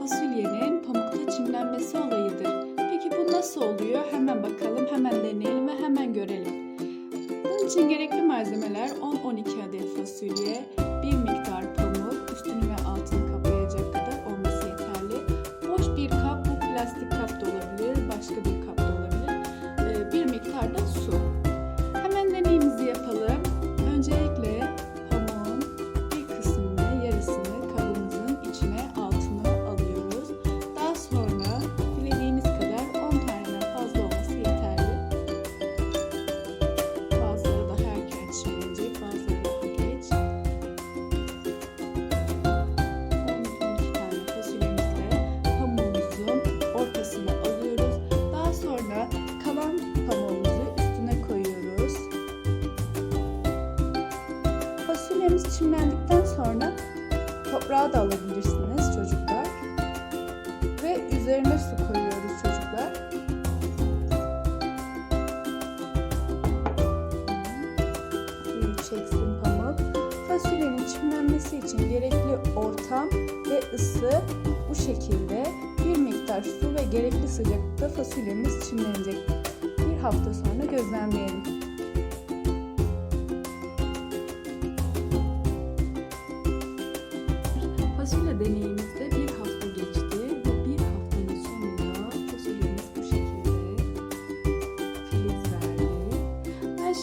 fasulyenin pamukta çimlenmesi olayıdır. Peki bu nasıl oluyor? Hemen bakalım, hemen deneyelim ve hemen görelim. Bunun için gerekli malzemeler 10-12 adet fasulye, bir miktar pamuk, üstünü ve altını kaplayacak kadar olması yeterli. Boş bir kap, bu plastik kap da olabilir, başka bir çimlendikten sonra toprağı da alabilirsiniz çocuklar. Ve üzerine su koyuyoruz çocuklar. Suyu çeksin pamuk. Fasulyenin çimlenmesi için gerekli ortam ve ısı bu şekilde bir miktar su ve gerekli sıcaklıkta fasulyemiz çimlenecek. Bir hafta sonra gözlemleyelim.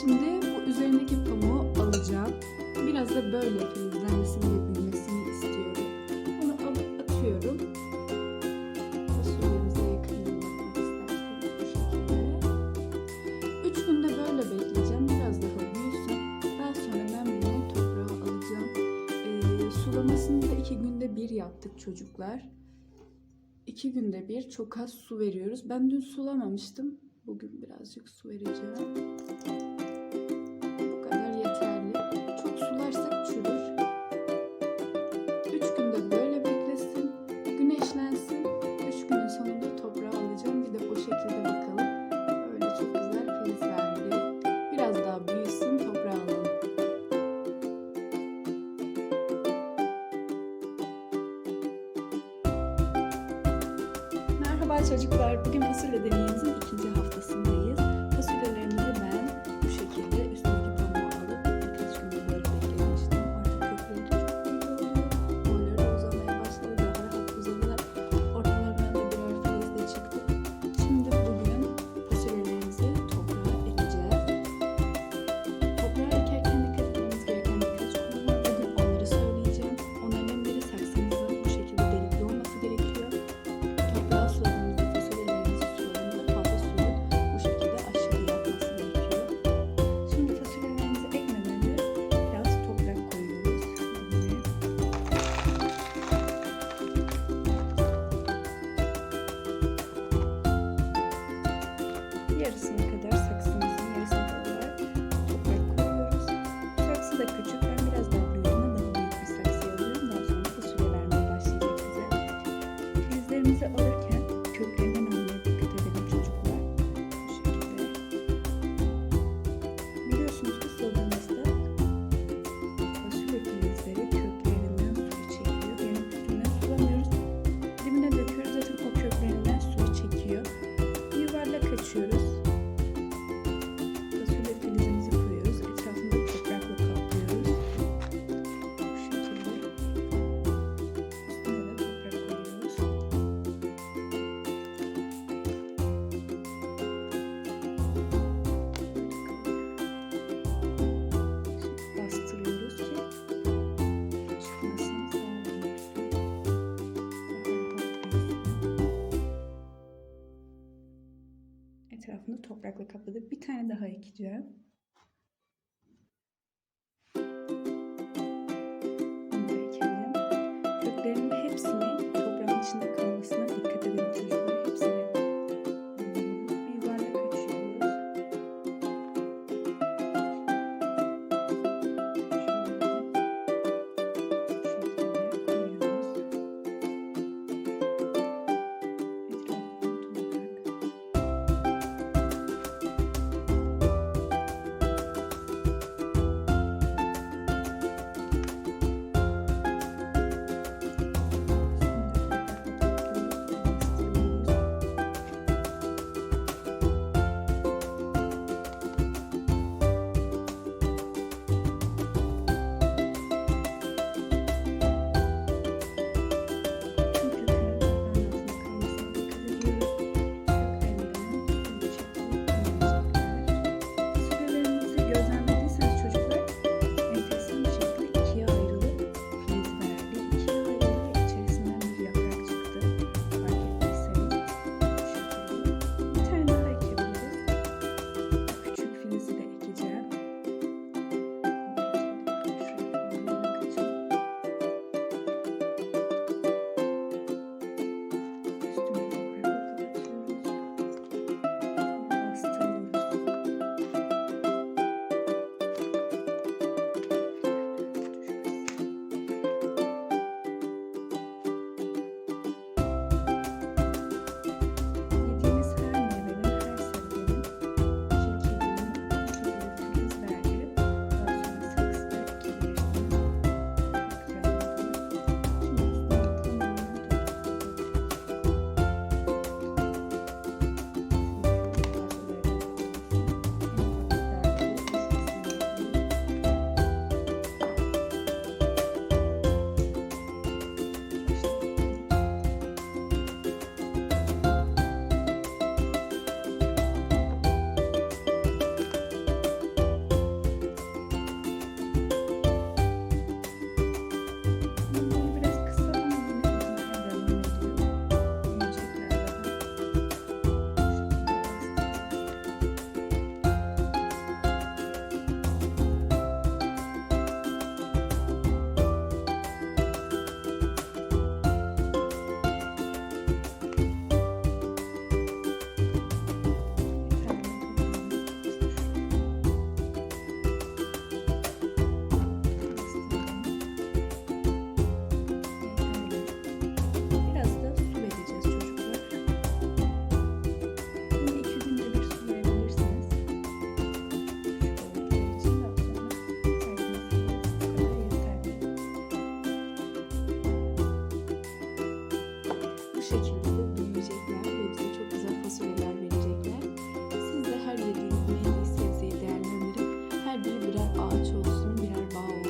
Şimdi bu üzerindeki pamuğu alacağım. Biraz da böyle filizlenmesini ve büyümesini istiyorum. Onu alıp atıyorum. Fasulyemize yakından bakmak isterseniz bu şekilde. Üç günde böyle bekleyeceğim. Biraz daha büyüsün. Daha sonra ben bunu toprağa alacağım. Ee, sulamasını da iki günde bir yaptık çocuklar. İki günde bir çok az su veriyoruz. Ben dün sulamamıştım. Bugün birazcık su vereceğim. Şekilde bakalım. Öyle çok güzel filiz verdi. Biraz daha büyüsün toprağa alalım. Merhaba çocuklar. Bugün fasulye deneyimizin ikinci haftasındayız. Yarısına kadar Etrafını toprakla kapladık. Bir tane daha ekeceğim. Onu da ekelim. Köklerinin hepsini toprağın içinde kalmasına dikkat ağaç olsun, birer bağ olsun.